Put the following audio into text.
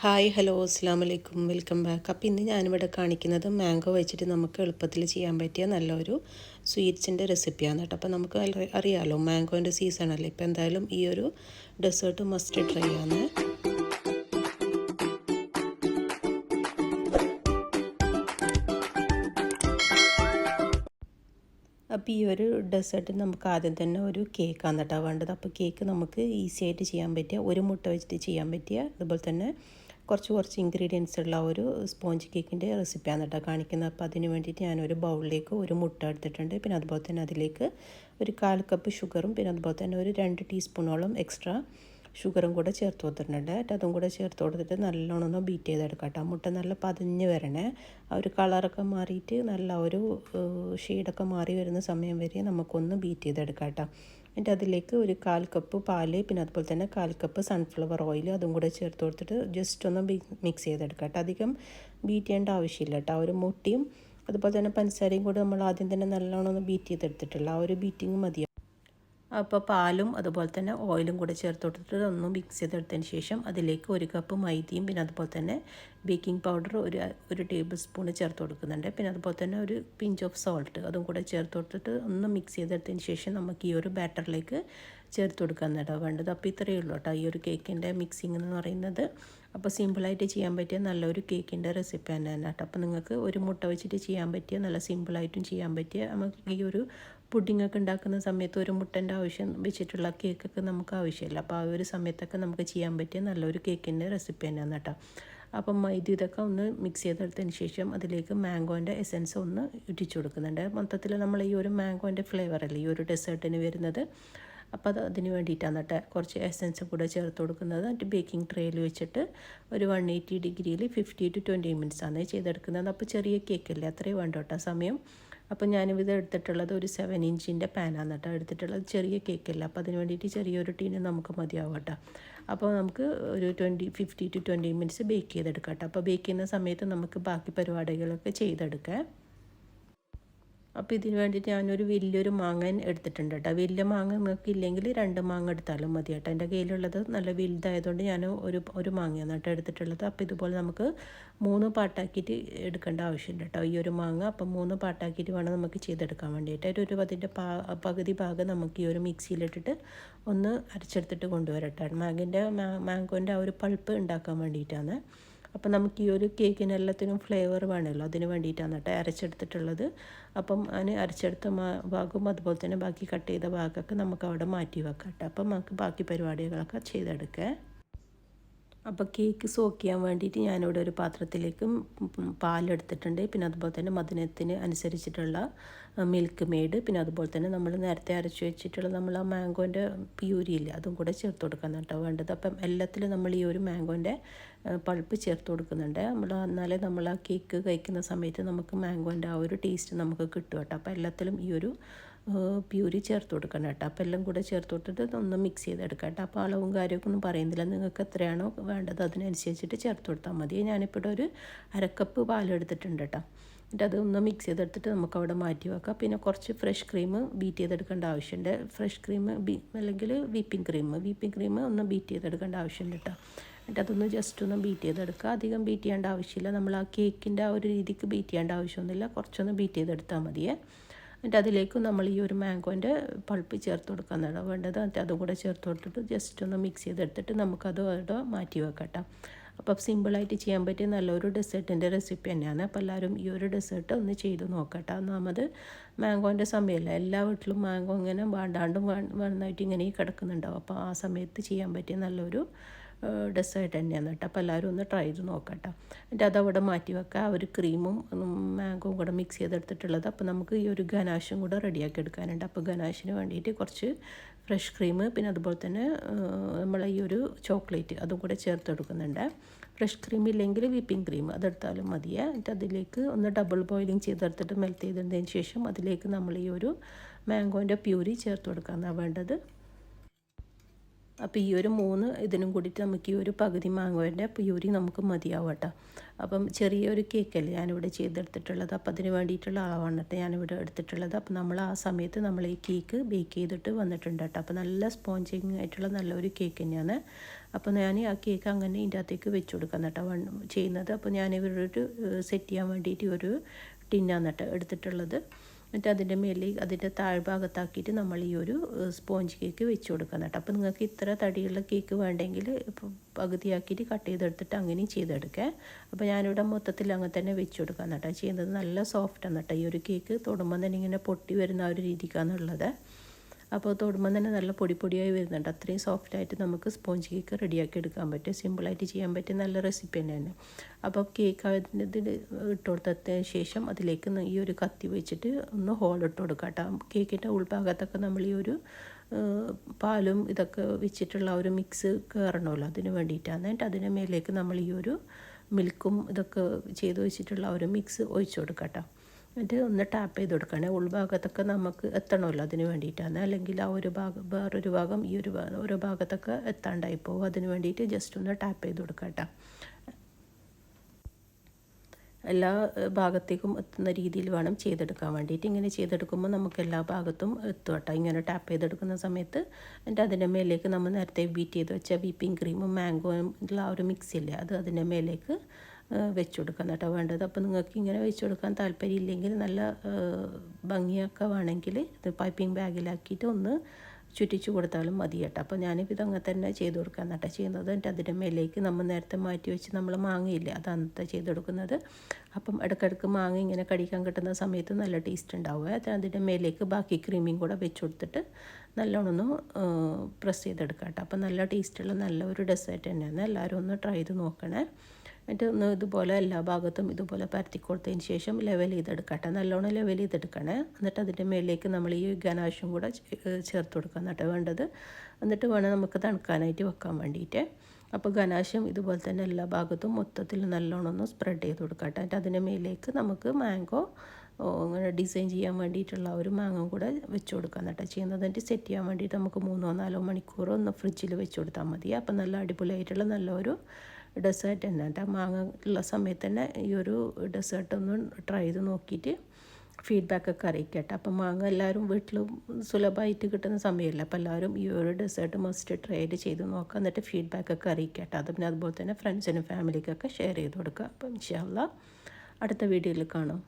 Hi hello അസ്സാം വലൈക്കും welcome back. അപ്പോൾ ഇന്ന് ഞാനിവിടെ കാണിക്കുന്നത് മാംഗോ വെച്ചിട്ട് നമുക്ക് എളുപ്പത്തിൽ ചെയ്യാൻ പറ്റിയ നല്ലൊരു സ്വീറ്റ്സിന്റെ റെസിപ്പിയാണ് കേട്ടോ. അപ്പോൾ നമുക്ക് അറി- അറിയാമല്ലോ മാംഗോന്റെ സീസണല്ലേ ഇപ്പോൾ എന്തായാലും ഈ ഒരു ഡെസേർട്ട് മസ്റ്റ് ട്രൈ ആണ്. അപ്പോൾ ഈ ഒരു ഡെസേർട്ട് നമുക്ക് ആദ്യം തന്നെ ഒരു കേക്കാണ് കേട്ടോ വേണ്ടത്. അപ്പോൾ കേക്ക് നമുക്ക് ഈസി ആയിട്ട് ചെയ്യാൻ പറ്റിയ ഒരു മുട്ട വെച്ചിട്ട് ചെയ്യാൻ പറ്റിയ അതുപോലെ തന്നെ കുറച്ച് കുറച്ച് ഇൻഗ്രീഡിയൻസ് ഉള്ള ഒരു സ്പോഞ്ച് കേക്കിന്റെ റെസിപ്പിയാണ് കേട്ടോ കാണിക്കുന്നത്. അപ്പോൾ അതിന് വേണ്ടിയിട്ട് ഞാനൊരു ബൗളിലേക്ക് ഒരു മുട്ട എടുത്തിട്ടുണ്ട്. പിന്നെ അതുപോലെ തന്നെ അതിലേക്ക് ഒരു കാൽ കപ്പ് ഷുഗറും പിന്നെ അതുപോലെ തന്നെ ഒരു രണ്ട് ടീസ്പൂണോളം എക്സ്ട്രാ ഷുഗറും കൂടെ ചേർത്ത് കൊടുത്തിട്ടുണ്ട് എന്നിട്ട് അതും കൂടെ ചേർത്ത് കൊടുത്തിട്ട് നല്ലോണം ഒന്ന് ബീറ്റ് ചെയ്തെടുക്കാം കേട്ടോ മുട്ട നല്ല പതിഞ്ഞ് വരണേ. ആ ഒരു കളറൊക്കെ മാറിയിട്ട് നല്ല ഒരു ഷെയ്ഡൊക്കെ മാറി വരുന്ന സമയം വരെ നമുക്കൊന്ന് ബീറ്റ് ചെയ്തെടുക്കാം കേട്ടോ എന്നിട്ട് അതിലേക്ക് ഒരു കാൽ കപ്പ് പാൽ പിന്നെ അതുപോലെ തന്നെ കാൽ കപ്പ് സൺഫ്ലവർ ഓയിൽ അതും കൂടെ ചേർത്ത് കൊടുത്തിട്ട് ജസ്റ്റ് ഒന്ന് മിക്സ് ചെയ്തെടുക്കാം കേട്ടോ. അധികം ബീറ്റ് ചെയ്യേണ്ട ആവശ്യമില്ല കേട്ടോ. ഒരു മുട്ടിയും അതുപോലെ തന്നെ പഞ്ചസാരയും കൂടെ നമ്മൾ ആദ്യം തന്നെ നല്ലോണം ഒന്ന് ബീറ്റ് ചെയ്തെടുത്തിട്ടുള്ള ആ ഒരു ബീറ്റിംഗ് മതി അപ്പോൾ പാലും അതുപോലെ തന്നെ ഓയിലും കൂടെ ചേർത്ത് കൊടുത്തിട്ട് ഒന്ന് മിക്സ് ചെയ്തെടുത്തതിന് ശേഷം അതിലേക്ക് ഒരു കപ്പ് മൈദയും പിന്നെ അതുപോലെ തന്നെ ബേക്കിംഗ് പൗഡർ ഒരു ഒരു ടേബിൾ സ്പൂൺ ചേർത്ത് കൊടുക്കുന്നുണ്ട്. പിന്നെ അതുപോലെ തന്നെ ഒരു പിഞ്ച് ഓഫ് സോൾട്ട് അതും കൂടെ ചേർത്ത് കൊടുത്തിട്ട് ഒന്ന് മിക്സ് ചെയ്തെടുത്തതിന് ശേഷം നമുക്ക് ഈ ഒരു ബാറ്ററിലേക്ക് ചേർത്ത് കൊടുക്കാൻ കേട്ടോ. വേണ്ടത് അപ്പോൾ ഇത്രയേ ഉള്ളൂ കേട്ടോ. ഈ ഒരു കേക്കിന്റെ മിക്സിംഗ് എന്ന് പറയുന്നത്. അപ്പോൾ സിമ്പിളായിട്ട് ചെയ്യാൻ പറ്റിയ നല്ലൊരു കേക്കിന്റെ റെസിപ്പി തന്നെയാണ് കേട്ടോ. അപ്പോൾ നിങ്ങൾക്ക് ഒരു മുട്ട വെച്ചിട്ട് ചെയ്യാൻ പറ്റിയ നല്ല സിമ്പിളായിട്ടും ചെയ്യാൻ പറ്റിയ നമുക്ക് ഈ ഒരു പുഡിംഗ് ഒക്കെ ഉണ്ടാക്കുന്ന സമയത്ത് ഒരു മുട്ടന്റെ ആവശ്യം വെച്ചിട്ടുള്ള കേക്കൊക്കെ നമുക്ക് ആവശ്യമില്ല. അപ്പോൾ ആ ഒരു സമയത്തൊക്കെ നമുക്ക് ചെയ്യാൻ പറ്റിയ നല്ലൊരു കേക്കിന്റെ റെസിപ്പി തന്നെയാണ് കേട്ടോ. അപ്പം മൈദ ഇതൊക്കെ ഒന്ന് മിക്സ് ചെയ്തെടുത്തതിന് ശേഷം അതിലേക്ക് മാംഗോന്റെ എസൻസ് ഒന്ന് ഇട്ടിച്ചു കൊടുക്കുന്നുണ്ട്. മൊത്തത്തിൽ നമ്മൾ ഈ ഒരു മാംഗോന്റെ ഫ്ലേവർ അല്ലേ ഈ ഒരു ഡെസേർട്ടിന് വരുന്നത് അപ്പോൾ അത് അതിന് വേണ്ടിയിട്ടാണ് കേട്ടോ. കുറച്ച് എസൻസ് കൂടെ ചേർത്ത് കൊടുക്കുന്നത്. എന്നിട്ട് ബേക്കിംഗ് ട്രേയിൽ വെച്ചിട്ട് ഒരു വൺ എയ്റ്റി ഡിഗ്രിയിൽ ഫിഫ്റ്റി ടു ട്വന്റി മിനിറ്റ്സ് ആണ് ചെയ്തെടുക്കുന്നത്. അപ്പോൾ ചെറിയ കേക്കല്ലേ അത്രയും വേണ്ട കേട്ടോ. സമയം അപ്പോൾ ഞാനിത് എടുത്തിട്ടുള്ളത് ഒരു സെവൻ ഇഞ്ചിന്റെ പാനാണ് കേട്ടോ. എടുത്തിട്ടുള്ളത് ചെറിയ കേക്കല്ല അപ്പോൾ അതിന് വേണ്ടിയിട്ട് ചെറിയൊരു ടീന് നമുക്ക് മതിയാവും കേട്ടോ. അപ്പോൾ നമുക്ക് ഒരു twenty fifty to twenty minutes bake ചെയ്തെടുക്കാം കേട്ടോ. അപ്പോൾ ബേക്ക് ചെയ്യുന്ന സമയത്ത് നമുക്ക് ബാക്കി പരിപാടികളൊക്കെ ചെയ്തെടുക്കാം. അപ്പോൾ ഇതിന് വേണ്ടിയിട്ട് ഞാനൊരു വലിയൊരു മാങ്ങ എടുത്തിട്ടുണ്ട് കേട്ടോ. വലിയ മാങ്ങ നിങ്ങൾക്ക് ഇല്ലെങ്കിൽ രണ്ട് മാങ്ങ എടുത്താലും മതി കേട്ടോ. എന്റെ കയ്യിലുള്ളത് നല്ല വലുതായതുകൊണ്ട് ഞാൻ ഒരു ഒരു മാങ്ങയാണ് കേട്ടോ എടുത്തിട്ടുള്ളത്. അപ്പോൾ ഇതുപോലെ നമുക്ക് മൂന്ന് പാട്ടാക്കിയിട്ട് എടുക്കേണ്ട ആവശ്യമുണ്ട് കേട്ടോ. ഈ ഒരു മാങ്ങ അപ്പം മൂന്ന് പാട്ടാക്കിയിട്ട് വേണം നമുക്ക് ചെയ്തെടുക്കാൻ വേണ്ടിയിട്ട്. ഒരു അതിന്റെ പാ പകുതി ഭാഗം നമുക്ക് ഈ ഒരു മിക്സിയിലിട്ടിട്ട് ഒന്ന് അരച്ചെടുത്തിട്ട് കൊണ്ടുവരട്ടെ. മാങ്ങിന്റെ മാങ്കോന്റെ ആ ഒരു പൾപ്പ് ഉണ്ടാക്കാൻ വേണ്ടിയിട്ടാണ്. അപ്പം നമുക്ക് ഈ ഒരു കേക്കിന് എല്ലാത്തിനും ഫ്ലേവർ വേണമല്ലോ. അതിന് വേണ്ടിയിട്ടാണ് കേട്ടോ അരച്ചെടുത്തിട്ടുള്ളത്. അപ്പം അതിന് അരച്ചെടുത്ത ഭാഗവും അതുപോലെ തന്നെ ബാക്കി കട്ട് ചെയ്ത ഭാഗമൊക്കെ നമുക്ക് അവിടെ മാറ്റി വെക്കാം കേട്ടോ. അപ്പം നമുക്ക് ബാക്കി പരിപാടികളൊക്കെ ചെയ്തെടുക്കാം. അപ്പോൾ കേക്ക് സോക്ക് ചെയ്യാൻ വേണ്ടിയിട്ട് ഞാനിവിടെ ഒരു പാത്രത്തിലേക്ക് പാലെടുത്തിട്ടുണ്ട്. പിന്നെ അതുപോലെ തന്നെ മധുരത്തിന് അനുസരിച്ചിട്ടുള്ള മിൽക്ക് മെയ്ഡ് പിന്നെ അതുപോലെ തന്നെ നമ്മൾ നേരത്തെ അരച്ചു വെച്ചിട്ടുള്ള നമ്മൾ ആ മാംഗോന്റെ പ്യൂരി ഇല്ല അതും കൂടെ ചേർത്ത് കൊടുക്കാൻ കേട്ടോ വേണ്ടത്. അപ്പം എല്ലാത്തിലും നമ്മൾ ഈ ഒരു മാംഗോന്റെ പൾപ്പ് ചേർത്ത് കൊടുക്കുന്നുണ്ട്. നമ്മൾ എന്നാലേ നമ്മൾ ആ കേക്ക് കഴിക്കുന്ന സമയത്ത് നമുക്ക് മാംഗോന്റെ ആ ഒരു ടേസ്റ്റ് നമുക്ക് കിട്ടും കേട്ടോ അപ്പോൾ എല്ലാത്തിലും ഈ ഒരു പ്യൂരി ചേർത്ത് കൊടുക്കണം കേട്ടോ. അപ്പോൾ എല്ലാം കൂടെ ചേർത്ത് കൊടുത്തിട്ട് ഒന്ന് മിക്സ് ചെയ്തെടുക്കാം കേട്ടോ. അപ്പോൾ അളവും കാര്യമൊക്കെ ഒന്നും പറയുന്നില്ല. നിങ്ങൾക്ക് എത്രയാണോ വേണ്ടത് അതിനനുസരിച്ചിട്ട് ചേർത്ത് കൊടുത്താൽ മതി. ഞാനിപ്പോൾ ഒരു അരക്കപ്പ് പാലെടുത്തിട്ടുണ്ട് കേട്ടോ. എന്നിട്ട് അത് ഒന്ന് മിക്സ് ചെയ്തെടുത്തിട്ട് നമുക്ക് അവിടെ മാറ്റി വെക്കാം. പിന്നെ കുറച്ച് ഫ്രഷ് ക്രീം ബീറ്റ് ചെയ്തെടുക്കേണ്ട ആവശ്യമുണ്ട്. ഫ്രഷ് ക്രീം ബീ അല്ലെങ്കിൽ വീപ്പിംഗ് ക്രീം വീപ്പിംഗ് ക്രീം ഒന്ന് ബീറ്റ് ചെയ്തെടുക്കേണ്ട ആവശ്യമുണ്ട് കേട്ടോ. എന്നിട്ട് അതൊന്ന് ജസ്റ്റ് ഒന്ന് ബീറ്റ് ചെയ്തെടുക്കുക. അധികം ബീറ്റ് ചെയ്യേണ്ട ആവശ്യമില്ല. നമ്മൾ ആ കേക്കിന്റെ ആ ഒരു രീതിക്ക് ബീറ്റ് ചെയ്യേണ്ട ആവശ്യമൊന്നുമില്ല. കുറച്ചൊന്ന് ബീറ്റ് ചെയ്തെടുത്താൽ മതിയേ. എന്നിട്ട് അതിലേക്ക് നമ്മൾ ഈ ഒരു മാംഗോന്റെ പൾപ്പ് ചേർത്ത് കൊടുക്കാനാണ് വേണ്ടത്. എന്നിട്ട് അതും കൂടെ ചേർത്ത് കൊടുത്തിട്ട് ജസ്റ്റ് ഒന്ന് മിക്സ് ചെയ്തെടുത്തിട്ട് നമുക്കത് അവിടെ മാറ്റി വെക്കട്ടോ. അപ്പം സിമ്പിളായിട്ട് ചെയ്യാൻ പറ്റിയ നല്ലൊരു ഡെസേർട്ടിന്റെ റെസിപ്പി തന്നെയാണ്. അപ്പോൾ എല്ലാവരും ഈ ഒരു ഡെസേർട്ട് ഒന്ന് ചെയ്ത് നോക്കട്ടെ. ഒന്നാമത് മാംഗോന്റെ സമയമല്ല എല്ലാ വീട്ടിലും മാംഗോ ഇങ്ങനെ വേണ്ടാണ്ടും വേണമെന്നായിട്ട് ഇങ്ങനെ കിടക്കുന്നുണ്ടാവും. അപ്പോൾ ആ സമയത്ത് ചെയ്യാൻ പറ്റിയ നല്ലൊരു ഡെസേർട്ട് തന്നെയാണ് കേട്ടോ. അപ്പോൾ എല്ലാവരും ഒന്ന് ട്രൈ ചെയ്ത് നോക്കട്ടോ. എന്നിട്ട് അതവിടെ മാറ്റി വെക്കുക. ആ ഒരു ക്രീമും മാംഗോ കൂടെ മിക്സ് ചെയ്തെടുത്തിട്ടുള്ളത്. അപ്പോൾ നമുക്ക് ഈ ഒരു ഗനാഷും കൂടെ റെഡിയാക്കി എടുക്കാനുണ്ട്. അപ്പോൾ ഗനാഷിന് വേണ്ടിയിട്ട് കുറച്ച് ഫ്രഷ് ക്രീം പിന്നെ അതുപോലെ തന്നെ നമ്മൾ ഈ ഒരു ചോക്ലേറ്റ് അതും കൂടെ ചേർത്ത് കൊടുക്കുന്നുണ്ട് ഫ്രഷ് ക്രീം ഇല്ലെങ്കിൽ വിപ്പിംഗ് ക്രീം അതെടുത്താലും മതിയേ. എന്നിട്ട് അതിലേക്ക് ഒന്ന് ഡബിൾ ബോയിലിംഗ് ചെയ്തെടുത്തിട്ട് മെൽറ്റ് ചെയ്തതിന് ശേഷം അതിലേക്ക് നമ്മൾ ഈ ഒരു മാംഗോന്റെ പ്യൂരി ചേർത്ത് കൊടുക്കാനാണ് വേണ്ടത്. അപ്പോൾ ഈ ഒരു മൂന്ന് ഇതിനും കൂടിയിട്ട് നമുക്ക് ഈ ഒരു പകുതി മാങ്ങോന്റെ പ്യൂരി നമുക്ക് മതിയാവും കേട്ടോ. അപ്പം ചെറിയൊരു കേക്കല്ലേ ഞാനിവിടെ ചെയ്തെടുത്തിട്ടുള്ളത്. അപ്പോൾ അതിന് വേണ്ടിയിട്ടുള്ള കേട്ടോ ഞാനിവിടെ എടുത്തിട്ടുള്ളത്. അപ്പോൾ നമ്മൾ ആ സമയത്ത് നമ്മൾ ഈ കേക്ക് ബേക്ക് ചെയ്തിട്ട് വന്നിട്ടുണ്ട് കേട്ടോ. അപ്പോൾ നല്ല സ്പോഞ്ചിങ് ആയിട്ടുള്ള നല്ലൊരു കേക്ക് തന്നെയാണ്. അപ്പോൾ ഞാൻ ആ കേക്ക് അങ്ങനെ ഇതിന്റെ അകത്തേക്ക് വെച്ച് കൊടുക്കാം കേട്ടോ ചെയ്യുന്നത്. അപ്പോൾ ഞാൻ ഇവരൊരു സെറ്റ് ചെയ്യാൻ വേണ്ടിയിട്ട് ഒരു ടിന്നാണ് എടുത്തിട്ടുള്ളത്. എന്നിട്ട് അതിന്റെ മേലിൽ അതിന്റെ താഴ്ഭാഗത്താക്കിയിട്ട് നമ്മൾ ഈ ഒരു സ്പോഞ്ച് കേക്ക് വെച്ച് കൊടുക്കാൻ കേട്ടോ. അപ്പോൾ നിങ്ങൾക്ക് ഇത്ര തടിയുള്ള കേക്ക് വേണ്ടെങ്കിൽ ഇപ്പോൾ പകുതിയാക്കിയിട്ട് കട്ട് ചെയ്തെടുത്തിട്ട് അങ്ങനെയും ചെയ്തെടുക്കാം. അപ്പോൾ ഞാനിവിടെ മൊത്തത്തിൽ അങ്ങനെ തന്നെ വെച്ച് കൊടുക്കാൻ കേട്ടോ. ചെയ്യുന്നത് നല്ല സോഫ്റ്റാണ് കേട്ടോ. ഈ ഒരു കേക്ക് തൊടുമ്പോൾ തന്നെ ഇങ്ങനെ പൊട്ടി വരുന്ന ആ ഒരു രീതിക്കാണുള്ളത് അപ്പോൾ തൊടുമ്പോൾ തന്നെ നല്ല പൊടി പൊടിയായി വരുന്നുണ്ട്. അത്രയും സോഫ്റ്റായിട്ട് നമുക്ക് സ്പോഞ്ച് കേക്ക് റെഡിയാക്കി എടുക്കാൻ പറ്റും. സിമ്പിളായിട്ട് ചെയ്യാൻ പറ്റിയ നല്ല റെസിപ്പി തന്നെയാണ്. അപ്പോൾ കേക്ക് അതിന്റെ ഇട്ട് കൊടുത്തതിന് ശേഷം അതിലേക്ക് ഈ ഒരു കത്തി വെച്ചിട്ട് ഒന്ന് ഹോൾ ഇട്ട് കൊടുക്കാം കേട്ടോ. കേക്കിന്റെ ഉൾഭാഗത്തൊക്കെ നമ്മൾ ഈ ഒരു പാലും ഇതൊക്കെ വെച്ചിട്ടുള്ള ഒരു മിക്സ് കയറണമല്ലോ അതിന് വേണ്ടിയിട്ടാണ്. എന്നിട്ട് അതിന്റെ മേലേക്ക് നമ്മൾ ഈ ഒരു മിൽക്കും ഇതൊക്കെ ചെയ്ത് വെച്ചിട്ടുള്ള ഒരു മിക്സ് ഒഴിച്ചു കൊടുക്കാം കേട്ടോ. എന്നിട്ട് ഒന്ന് ടാപ്പ് ചെയ്ത് കൊടുക്കണേ. ഉൾഭാഗത്തൊക്കെ നമുക്ക് എത്തണമല്ലോ അതിന് വേണ്ടിയിട്ടാണ്. അല്ലെങ്കിൽ ആ ഒരു ഭാഗം വേറൊരു ഭാഗം ഈ ഒരു ഭാഗം ഓരോ ഭാഗത്തൊക്കെ എത്താണ്ടായി പോകും. അതിന് വേണ്ടിയിട്ട് ജസ്റ്റ് ഒന്ന് ടാപ്പ് ചെയ്ത് കൊടുക്കട്ടെ എല്ലാ ഭാഗത്തേക്കും എത്തുന്ന രീതിയിൽ വേണം ചെയ്തെടുക്കാൻ വേണ്ടിയിട്ട്. ഇങ്ങനെ ചെയ്തെടുക്കുമ്പോൾ നമുക്ക് എല്ലാ ഭാഗത്തും എത്തും കേട്ടോ. ഇങ്ങനെ ടാപ്പ് ചെയ്തെടുക്കുന്ന സമയത്ത് എന്നിട്ട് അതിന്റെ മേലേക്ക് നമ്മൾ നേരത്തെ ബീറ്റ് ചെയ്ത് വെച്ച വിപ്പിംഗ് ക്രീമും മാംഗോയും ആ ഒരു മിക്സ് ഇല്ലേ അത് അതിന്റെ മേലേക്ക് വെച്ച് കൊടുക്കാൻ കേട്ടോ വേണ്ടത്. അപ്പോൾ നിങ്ങൾക്ക് ഇങ്ങനെ വെച്ച് കൊടുക്കാൻ താല്പര്യമില്ലെങ്കിൽ നല്ല ഭംഗിയൊക്കെ വേണമെങ്കിൽ ഇത് പൈപ്പിംഗ് ബാഗിലാക്കിയിട്ട് ഒന്ന് ചുറ്റിച്ച് കൊടുത്താലും മതി കേട്ടോ. അപ്പോൾ ഞാനിപ്പോൾ ഇതങ്ങനെ തന്നെ ചെയ്ത് കൊടുക്കാൻ കേട്ടോ ചെയ്യുന്നത്. എന്നിട്ട് അതിന്റെ മേലേക്ക് നമ്മൾ നേരത്തെ മാറ്റി വെച്ച് നമ്മൾ മാങ്ങയില്ലേ അതാണ് ചെയ്ത് കൊടുക്കുന്നത്. അപ്പം ഇടയ്ക്കിടയ്ക്ക് മാങ്ങ ഇങ്ങനെ കടിക്കാൻ കിട്ടുന്ന സമയത്ത് നല്ല ടേസ്റ്റ് ഉണ്ടാവുക. അതിന്റെ മേലേക്ക് ബാക്കി ക്രീമിയും കൂടെ വെച്ച് കൊടുത്തിട്ട് നല്ലോണം പ്രസ് ചെയ്തെടുക്കാം കേട്ടോ. അപ്പം നല്ല ടേസ്റ്റുള്ള നല്ല ഒരു ഡെസേർട്ട് തന്നെയാണ്. എല്ലാവരും ഒന്ന് ട്രൈ ചെയ്ത് നോക്കണേ. ഒന്ന് ഇതുപോലെ എല്ലാ ഭാഗത്തും ഇതുപോലെ പരത്തി കൊടുത്തതിന് ശേഷം ലെവൽ ചെയ്തെടുക്കട്ടെ. നല്ലോണം ലെവൽ ചെയ്തെടുക്കണേ. എന്നിട്ട് അതിന്റെ മേലേക്ക് നമ്മൾ ഈ ഗനാശും കൂടെ ചേർത്ത് കൊടുക്കാൻ എന്നിട്ട് വേണ്ടത്. എന്നിട്ട് വേണം നമുക്ക് തണുക്കാനായിട്ട് വെക്കാൻ വേണ്ടിയിട്ട്. അപ്പോൾ ഗനാശം ഇതുപോലെ തന്നെ എല്ലാ ഭാഗത്തും മൊത്തത്തിൽ നല്ലോണം ഒന്ന് സ്പ്രെഡ് ചെയ്ത് കൊടുക്കട്ടെ. എന്നിട്ട് അതിന്റെ മേലേക്ക് നമുക്ക് മാംഗോ അങ്ങനെ ഡിസൈൻ ചെയ്യാൻ വേണ്ടിയിട്ടുള്ള ഒരു മാങ്ങ കൂടെ വെച്ച് കൊടുക്കാം എന്നിട്ട്. ചെയ്യുന്നത് സെറ്റ് ചെയ്യാൻ വേണ്ടിയിട്ട് നമുക്ക് മൂന്നോ നാലോ മണിക്കൂറോ ഒന്ന് ഫ്രിഡ്ജിൽ വെച്ച് കൊടുത്താൽ മതി. അപ്പോൾ നല്ല അടിപൊളിയായിട്ടുള്ള നല്ലൊരു ഡെസേർട്ട് തന്നെ. കേട്ടോ മാങ്ങ ഉള്ള സമയത്ത് തന്നെ ഈ ഒരു ഡെസേർട്ട് ഒന്ന് ട്രൈ ചെയ്ത് നോക്കിയിട്ട് ഫീഡ്ബാക്കൊക്കെ അറിയിക്കട്ടെ. അപ്പം മാങ്ങ എല്ലാവരും വീട്ടിൽ സുലഭമായിട്ട് കിട്ടുന്ന സമയമല്ല. അപ്പോൾ എല്ലാവരും ഈ ഒരു ഡെസേർട്ട് മസ്റ്റ് ട്രൈ ചെയ്ത് നോക്കുക എന്നിട്ട് ഫീഡ്ബാക്കൊക്കെ അറിയിക്കട്ടെ. അത് പിന്നെ അതുപോലെ തന്നെ ഫ്രണ്ട്സിനും ഫാമിലിക്കൊക്കെ ഷെയർ ചെയ്ത് കൊടുക്കുക. അപ്പം ഇൻഷാല്ല അടുത്ത വീഡിയോയിൽ കാണാം.